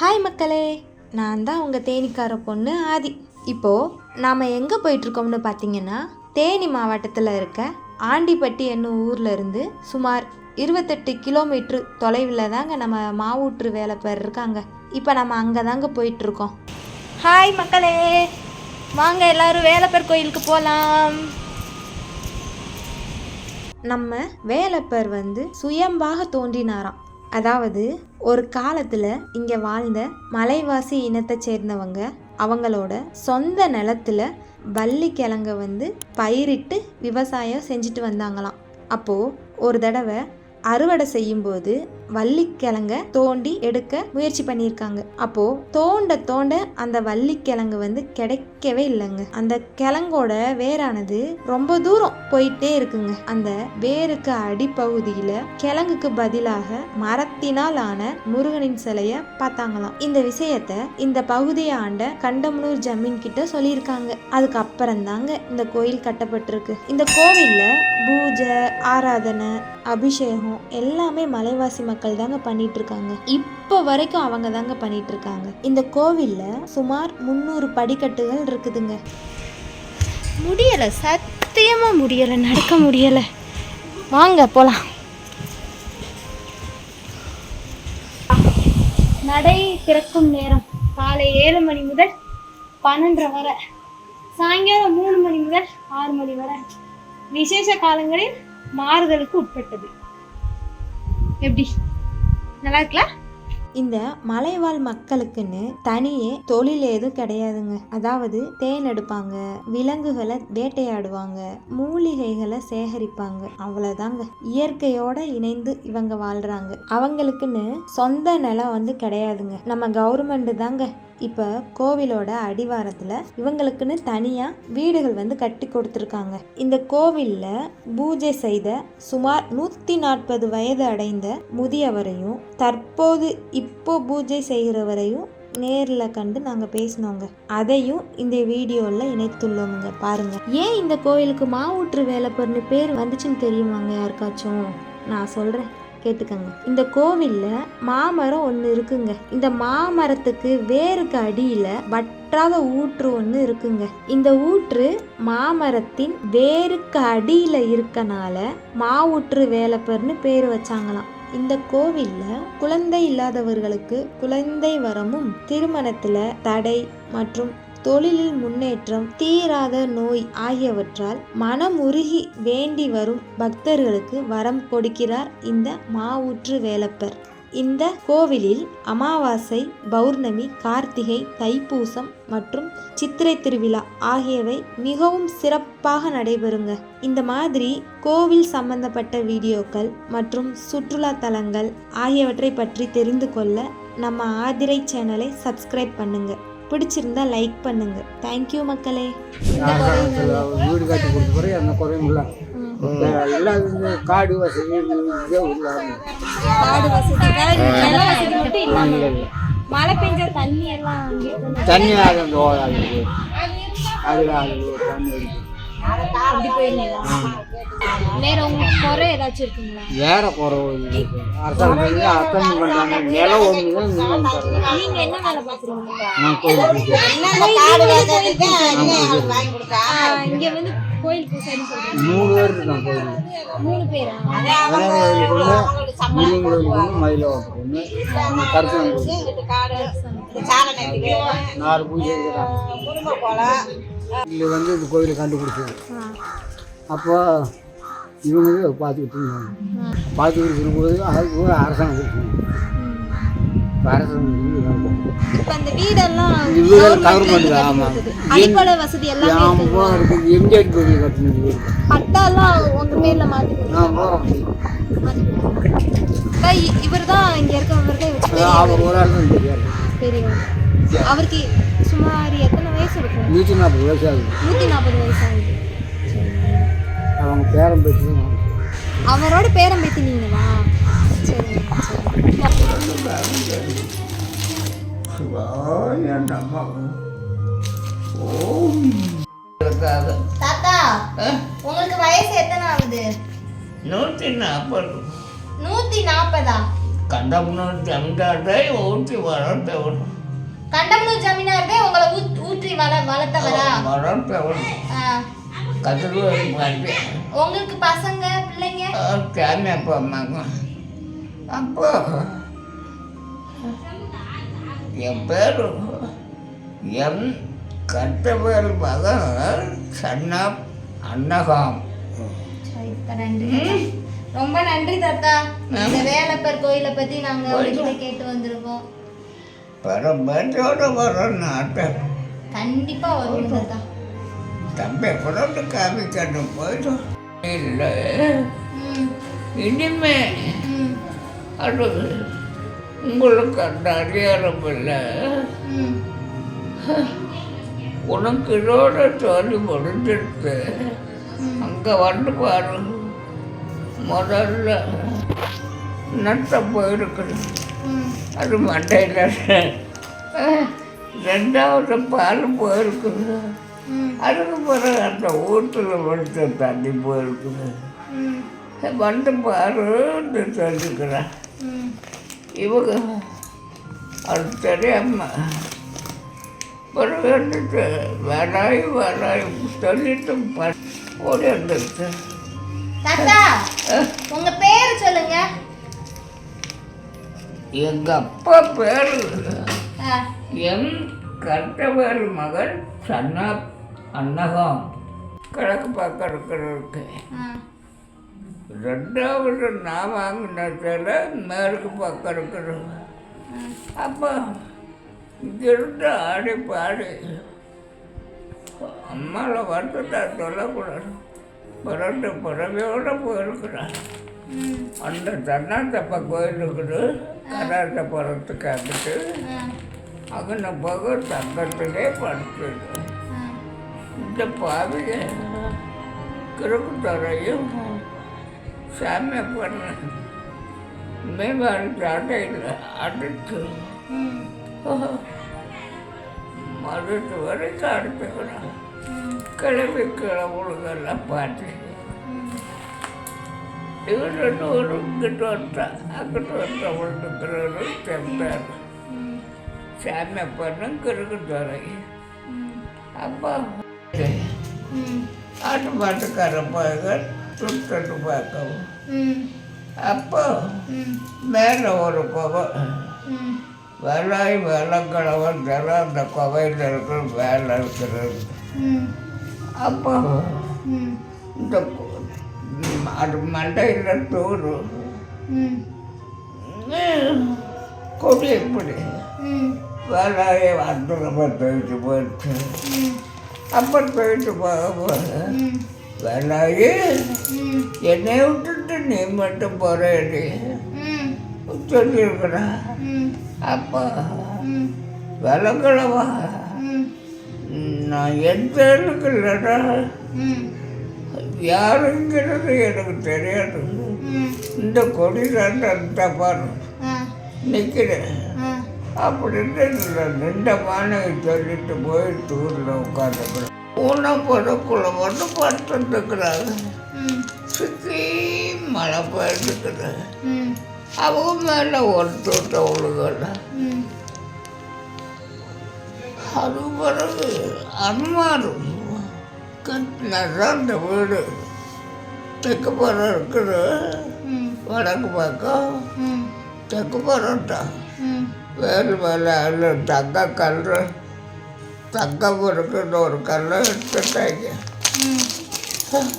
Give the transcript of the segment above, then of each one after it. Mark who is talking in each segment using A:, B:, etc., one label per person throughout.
A: Hi மக்களே. நான் தான் உங்கள் தேனிக்கார பொண்ணு ஆதி. இப்போது நாம் எங்கே போயிட்டுருக்கோம்னு பார்த்தீங்கன்னா தேனி மாவட்டத்தில் இருக்க ஆண்டிப்பட்டி என்னும் ஊரில் இருந்து சுமார் இருபத்தெட்டு கிலோமீட்ரு தொலைவில் தாங்க நம்ம மாவூற்று வேலை பேர் இருக்காங்க. இப்போ நம்ம அங்கே தாங்க போயிட்டுருக்கோம். ஹாய் மக்களே. வாங்க எல்லாரும் வேலைப்பேர் கோயிலுக்கு போகலாம் நம்ம வேலப்பர் வந்து சுயம்பாக தோன்றினாராம். அதாவது ஒரு காலத்தில் இங்கே வாழ்ந்த மலைவாசி இனத்தை சேர்ந்தவங்க அவங்களோட சொந்த நிலத்துல வள்ளிக்கிழங்க வந்து பயிரிட்டு விவசாயம் செஞ்சுட்டு வந்தாங்களாம். அப்போது ஒரு தடவை அறுவடை செய்யும்போது வள்ளிக்கிழங்க தோண்டி எடுக்க முயற்சி பண்ணியிருக்காங்க. அப்போ தோண்ட தோண்ட அந்த வள்ளிக்கிழங்கு வந்து கிடைக்கவே இல்லைங்க. அந்த கிழங்கோட வேரானது ரொம்ப தூரம் போயிட்டே இருக்குங்க. அந்த வேருக்கு அடிப்பகுதியில கிழங்குக்கு பதிலாக மரத்தினால் ஆன முருகனின் சிலைய பார்த்தாங்களாம். இந்த விஷயத்த இந்த பகுதியை ஆண்ட கண்டமனூர் ஜமீன் கிட்ட சொல்லியிருக்காங்க. அதுக்கப்புறம் தாங்க இந்த கோயில் கட்டப்பட்டிருக்கு. இந்த கோவில்ல பூஜை ஆராதனை அபிஷேகம் எல்லாமே மலைவாசி மக்கள் தாங்க பண்ணிட்டு இருக்காங்க இப்போ வரைக்கும் அவங்க தாங்க பண்ணிட்டு இருக்காங்க இந்த கோவில்ல சுமார் முந்நூறு படிக்கட்டுகள் இருக்குதுங்க. முடியலை. சத்தியமா முடியலை. நடக்க முடியலை. வாங்க போலாம்.
B: நடை திறக்கும் நேரம். காலை ஏழு மணி முதல் பன்னெண்டரை வரை. சாயங்காலம் மூணு மணி முதல் ஆறு மணி வரை. விசேஷ காலங்களில் மாறுதலுக்கு உட்பட்டது. எப்படி? நல்லா இருக்கலாம்
A: இந்த மலைவாழ் மக்களுக்குன்னு தனியே தொழில் எதுவும் கிடையாதுங்க. அதாவது தேன் எடுப்பாங்க விலங்குகளை வேட்டையாடுவாங்க மூலிகைகளை சேகரிப்பாங்க. அவ்வளவுதாங்க. இயற்கையோட இணைந்து இவங்க வாழ்றாங்க. அவங்களுக்குன்னு சொந்த நிலம் வந்து கிடையாதுங்க. நம்ம கவர்மெண்ட் தாங்க. இப்போ கோவிலோட அடிவாரத்தில் இவங்களுக்குன்னு தனியாக வீடுகள் வந்து கட்டி கொடுத்துருக்காங்க. இந்த கோவிலில் பூஜை செய்த சுமார் நூற்றி நாற்பது வயது அடைந்த முதியவரையும் தற்போது இப்போ பூஜை செய்கிறவரையும் நேரில் கண்டு நாங்கள் பேசினோங்க. அதையும் இந்த வீடியோவில் இணைத்துள்ளோமுங்க. பாருங்க. ஏன் இந்த கோயிலுக்கு மாவூற்று வேலைப்பர்னு பேர் வந்துச்சுன்னு தெரியுமாங்க யாருக்காச்சும்? நான் சொல்கிறேன் கேட்டுக்கங்க. இந்த கோவிலில் மாமரம் ஒன்று இருக்குங்க. இந்த மாமரத்துக்கு வேருக்கு அடியில் வற்றாத ஊற்று ஒன்று இருக்குங்க. இந்த ஊற்று மாமரத்தின் வேருக்கு அடியில் இருக்கனால மாவூற்று வேலப்பர்னு பேர் வச்சாங்களாம். இந்த கோவில்ல குழந்தை இல்லாதவர்களுக்கு குழந்தை வரமும் திருமணத்துல தடை மற்றும் தொழிலில் முன்னேற்றம் தீராத நோய் ஆகியவற்றால் மனம் உருகி வேண்டி வரும் பக்தர்களுக்கு வரம் கொடுக்கிறார் இந்த மாவுற்று வேலப்பர். இந்த கோவிலில் அமாவாசை பௌர்ணமி கார்த்திகை தைப்பூசம் மற்றும் சித்திரை திருவிழா ஆகியவை மிகவும் சிறப்பாக நடைபெறுங்க. இந்த மாதிரி கோவில் சம்பந்தப்பட்ட வீடியோக்கள் மற்றும் சுற்றுலா தலங்கள் ஆகியவற்றை பற்றி தெரிந்து கொள்ள நம்ம ஆதிரை சேனலை சப்ஸ்கிரைப் பண்ணுங்க. பிடிச்சிருந்தா லைக் பண்ணுங்க. தேங்க்யூ மக்களே.
C: வீடு கட்டி கொடுத்த பிறகு அந்த குறையும் இந்த காடு வசதி இதே இல்லாமல்
B: காடு வசதி மழை பெஞ்சா தண்ணி எல்லாம்.
C: தண்ணி அது அந்த ஓடாது அதில் அது தண்ணி இருக்கு.
B: வேற குறை ஏதாச்சும் இருக்குங்களா
C: வேற இல்லை. அரசாங்கம் அர்த்தம் நிலம் தரல.
B: நீங்க என்ன வேலை பாக்குறீங்க
C: நான் கோயில்
B: ஆஹ் இங்க வந்து கோயில் பூசாரி
C: மூணு பேர் இருக்கான் கோயில்
B: மூணு பேரா?
C: விநாயகர் ஒன்று முருகன் கோயில் நாலு பூஜை இருக்கிறாங்க வந்து இந்த கோயிலை கண்டுபிடிச்சது. அப்போ இவங்க பார்த்துக்கிட்டு இருந்தாங்க. பார்த்துக்கிட்டு இருக்கும்போது அதுக்கு ஒரு அரசாங்கம் கொடுத்தாங்க இப்போ
A: வீடெல்லாம்
C: இந்த வீடு கவர்மெண்ட் ஆமாம்
A: அடிப்படை வசதி எல்லாம்
C: இருக்குது எம்ஜிஆர் கோயில் கட்டினது
A: பட்டாலாம் உங்க பேர்ல மாத்தி
C: நான் போகிறோம்
A: இவர் தான் இங்க இருக்கவங்க தான்
C: அவர் ஒரு ஆள் தான் தெரியாது
A: பெரியவர். அவருக்கு சுமார் எத்தனை வயசு இருக்கும்
C: நூற்றி நாற்பது வயசு ஆகுது.
A: நூத்தி நாற்பது வயசு ஆகுது.
C: அவங்க பேரம் பேச்சு
A: அவரோட பேரம் பேத்தி நீங்களா சரிங்க சரி தாத்தா உங்களுக்கு வயசு எத்தனை ஆகுது?
D: நூற்றி நாற்பது
A: நூத்தி நாற்பதா
D: கண்டபுரம் ஜமீன்தார்டே ஊற்றி வளர்த்தவன்
B: கண்டமனூர் ஜமீனார்வே உங்களை ஊற்றி வள வளர்த்தவரா?
D: வளர்த்தவன்
B: ஆ.
D: கதிர்வேல் மாதிரி
B: உங்களுக்கு பசங்க பிள்ளைங்க?
D: தேனை போமாங்க அப்போ என் பேர் எம் கட்டவேல் மகன் சன்னா அன்னகாம்.
B: ரொம்ப நன்றி தாத்தா. இந்த வேலப்பர் கோயிலை பத்தி நாங்க கேட்டு வந்திருக்கோம்.
D: பரம்பரையோட வர நாட்டை.
B: கண்டிப்பா வருவோம் தாத்தா.
D: தம்பி புறத்து காமி கண்டு போயிடும் இல்லை. இனிமே அது உங்களுக்கு அந்த அதிகாரம் இல்லை. உனக்கு இதோட சொல்லி முடிஞ்சிடுச்சு அங்கே வந்து பாரு. முதல்ல நட்டம் போயிருக்குது. அது மண்டையில். ரெண்டாவது பால் போயிருக்குது. அதுக்கு பிறகு அந்த வீட்டில் வடித்த தண்ணி போயிருக்குது. வந்து பாருன்னு சொல்லிக்கிறேன். இவங்க அது தெரியாம பிறகு வேலாய் வேலாய் சொல்லிட்டு ஓடி வந்துருச்சு.
B: தாத்தா உங்க பேர் சொல்லுங்க.
D: எங்கள் அப்பா பேர்
B: ஆ,
D: எம். கட்டவேல் மகன் சன்னா அன்னகம். கிழக்கு பக்கம் இருக்கிறதுக்கு
B: ஆ,
D: ரெண்டாவது நான் வாங்கினதில் மேற்கு பக்கம் இருக்கிறது அப்போ இங்கிருந்து ஆடி பாடி அம்மாவை வந்துட்டா சொல்லக்கூடாது. பிறந்த பிறவையோடு போயிருக்கிறான்
B: ம்,
D: அந்த தன்னாத்தப்ப கோயில் இருக்குது. கராட்ட புறத்துக்கு அங்கிட்டு அங்கே போக தங்கத்திலே படுத்துது. இந்த பாவிய கிழக்கு துறையும் சாமியை பண்ண. மேம்பாடு அடையில் அடித்து. மறுத்து வரைக்கும் அடிப்புக்கிறான்
B: ம்,
D: கிளம்பி கிளம்புகளெல்லாம் பார்த்து. இவரு ஒரு இங்கிட்டு வந்தான் அங்கிட்டு வந்த விழுந்துக்கிறவரு செம்பார்
B: ம்,
D: சாமியை பண்ண கிழக்கு துறை
B: ம்,
D: அப்போ ஆட்டு மாட்டுக்கார பாருங்க சுத்தட்டு பார்க்கவும் அப்போ மேலே ஒரு குகை. வேலாய் வேலக்கிழவன் தினம் அந்த குகையில் இருக்கிற வேலை இருக்கிறது. அப்போ இந்த அது மண்டையில் தூரு கொடி இப்படி.
B: ம்,
D: வேலாயை வந்து நம்ம போயிடுச்சு.
B: ம்,
D: அப்போ தூக்கிட்டு போகும்போது
B: ம்,
D: என்னை விட்டுட்டு நீ மட்டும் போறேடி.
B: சொல்லியிருக்கிறா
D: அப்போ
B: ம்,
D: நான் எந்த இடத்துக்கு இல்லைடா. யாருங்கிறது எனக்கு தெரியாது. இந்த கொடி அந்த பாரு. நிற்கிறேன்
B: அப்படின்ட்டு
D: அப்படின்னு நின்ற மாணவி சொல்லிட்டு போய் தூரில் உட்காந்துக்கிறேன் ஊனப்படக்குள்ள மட்டும் படுத்துட்டுருக்குறாங்க சுற்றி மழை போயிருக்குது
B: ம்,
D: அவங்க மேலே ஒரு தூட்ட அது பிறகு அன்மாரும் கட்டினதான் அந்த வீடு தெற்கு புறம் இருக்குது. வடக்கு பக்கம் தெற்கு புறம்டா
B: ம்,
D: வேறு மேலே அதில் தங்க கல் தங்கம் இருக்குன்னு ஒரு கல்லை எடுத்துட்டாங்க.
B: ம்.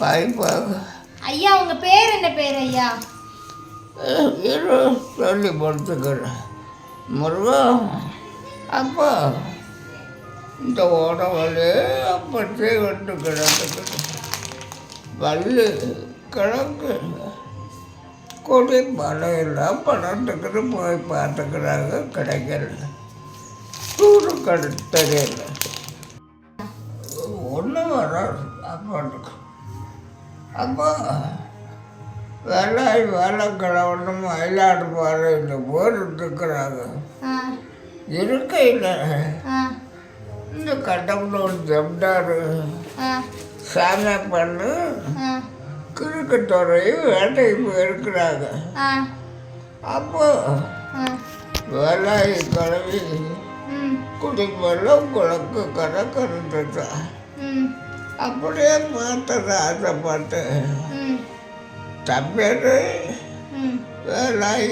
D: வாய்ப்பாக
B: ஐயா உங்க பேர் என்ன பேர் ஐயா?
D: இரு சொல்லி படுத்துக்கிறேன் முருகன் அப்பா இந்த ஓட வழி அப்பத்தே விட்டு கிடக்குது. வள்ளி கிழக்கு கொடி மலையெல்லாம் படத்துக்கிட்டு போய் பார்த்துக்கிறாங்க கிடைக்கல டூரு கடை தெரியல ஒன்றும் வராது அப்பாட்டுக்கு அப்போ வேலாய் வேலைக்கிழவனும் மயிலாடு பாறை இந்த போர் இருக்கிறாங்க இருக்கையில் இந்த கட்டப்பட்டு ஜம்டாரு
B: ஆ,
D: சாமி பண்ணு. கிறுக்கு துறையும் வேட்டைக்கு போயிருக்கிறாங்க.
B: ஆ,
D: அப்போ
B: ஆ.
D: வேலாய் கிளவி
B: ம்
D: குடிமல்லம் குளக்கு கணக்கு
B: ம்.
D: அப்படியே பார்த்தது ஆசைப்பட்டு
B: ம்.
D: தம்பேர்
B: ம்.
D: வேலாய்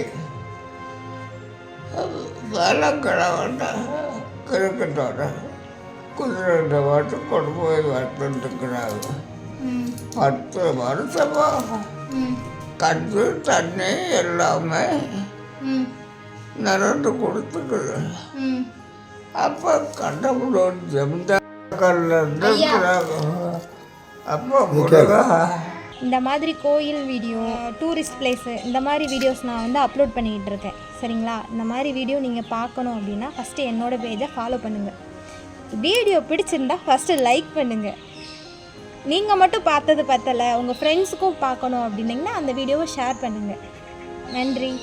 D: வேலைக்கிழவன்டா கிரிக்கெட்டோட குதிரை வாட்டு கொண்டு போய் வந்துட்டுருக்குறாங்க
B: ம்.
D: பத்து வருஷமா கட்டு தண்ணி எல்லாமே நிரண்டு கொடுத்துக்குது. அப்போ கடவுளோட இருக்கிறாங்க அப்போ
A: இந்த மாதிரி கோயில் வீடியோ டூரிஸ்ட் பிளேஸு இந்த மாதிரி வீடியோஸ் நான் வந்து அப்லோட் பண்ணிக்கிட்டு இருக்கேன். சரிங்களா? இந்த மாதிரி வீடியோ நீங்கள் பார்க்கணும் அப்படின்னா ஃபஸ்ட்டு என்னோட பேஜை ஃபாலோ பண்ணுங்கள் வீடியோ பிடிச்சிருந்தா ஃபஸ்ட்டு லைக் பண்ணுங்கள் நீங்கள் மட்டும் பார்த்தது பத்தலை உங்கள் ஃப்ரெண்ட்ஸுக்கும் பார்க்கணும் அப்படின்னிங்கன்னா அந்த வீடியோவை ஷேர் பண்ணுங்கள் நன்றி.